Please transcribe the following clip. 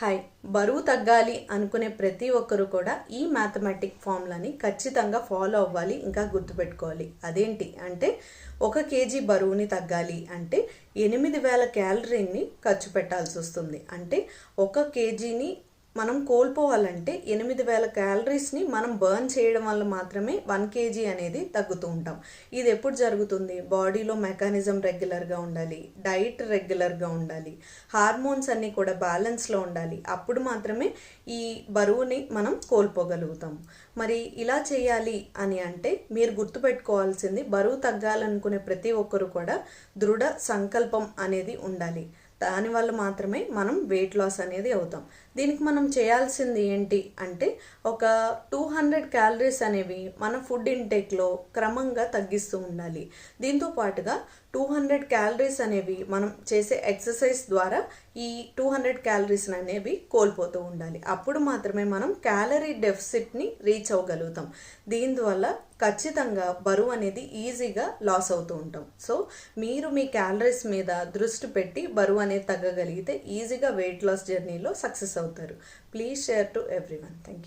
Hi బరువు తగ్గాలి అనుకునే ప్రతి ఒక్కరు కూడా ఈ మ్యాథమెటిక్ ఫార్ములాని ఖచ్చితంగా ఫాలో అవ్వాలి ఇంకా గుర్తుపెట్టుకోవాలి. అదేంటి అంటే ఒక కేజీ బరువుని తగ్గాలి అంటే ఎనిమిది వేల క్యాలరీని ఖర్చు పెట్టాల్సి వస్తుంది. అంటే ఒక కేజీని మనం కోల్పోవాలంటే ఎనిమిది వేల క్యాలరీస్ని మనం బర్న్ చేయడం వల్ల మాత్రమే వన్ కేజీ అనేది తగ్గుతూ ఉంటాం. ఇది ఎప్పుడు జరుగుతుంది? బాడీలో మెకానిజం రెగ్యులర్గా ఉండాలి డైట్ రెగ్యులర్గా ఉండాలి హార్మోన్స్ అన్నీ కూడా బ్యాలెన్స్లో ఉండాలి. అప్పుడు మాత్రమే ఈ బరువుని మనం కోల్పోగలుగుతాం. మరి ఇలా చేయాలి అని అంటే మీరు గుర్తుపెట్టుకోవాల్సింది బరువు తగ్గాలనుకునే ప్రతి ఒక్కరు కూడా దృఢ సంకల్పం అనేది ఉండాలి. దానివల్ల మాత్రమే మనం వెయిట్ లాస్ అనేది అవుతాం. దీనికి మనం చేయాల్సింది ఏంటి అంటే ఒక టూ హండ్రెడ్ క్యాలరీస్ అనేవి మన ఫుడ్ ఇంటేక్లో క్రమంగా తగ్గిస్తూ ఉండాలి. దీంతో పాటుగా టూ హండ్రెడ్ క్యాలరీస్ అనేవి మనం చేసే ఎక్సర్సైజ్ ద్వారా ఈ టూ హండ్రెడ్ క్యాలరీస్ అనేవి కోల్పోతూ ఉండాలి. అప్పుడు మాత్రమే మనం క్యాలరీ డెఫిసిట్ని రీచ్ అవ్వగలుగుతాం. దీనివల్ల ఖచ్చితంగా బరువు అనేది ఈజీగా లాస్ అవుతూ ఉంటాం. సో మీరు మీ క్యాలరీస్ మీద దృష్టి పెట్టి బరువు అనేది తగ్గగలిగితే ఈజీగా వెయిట్ లాస్ జర్నీలో సక్సెస్ అవుతారు. Please share to everyone. Thank you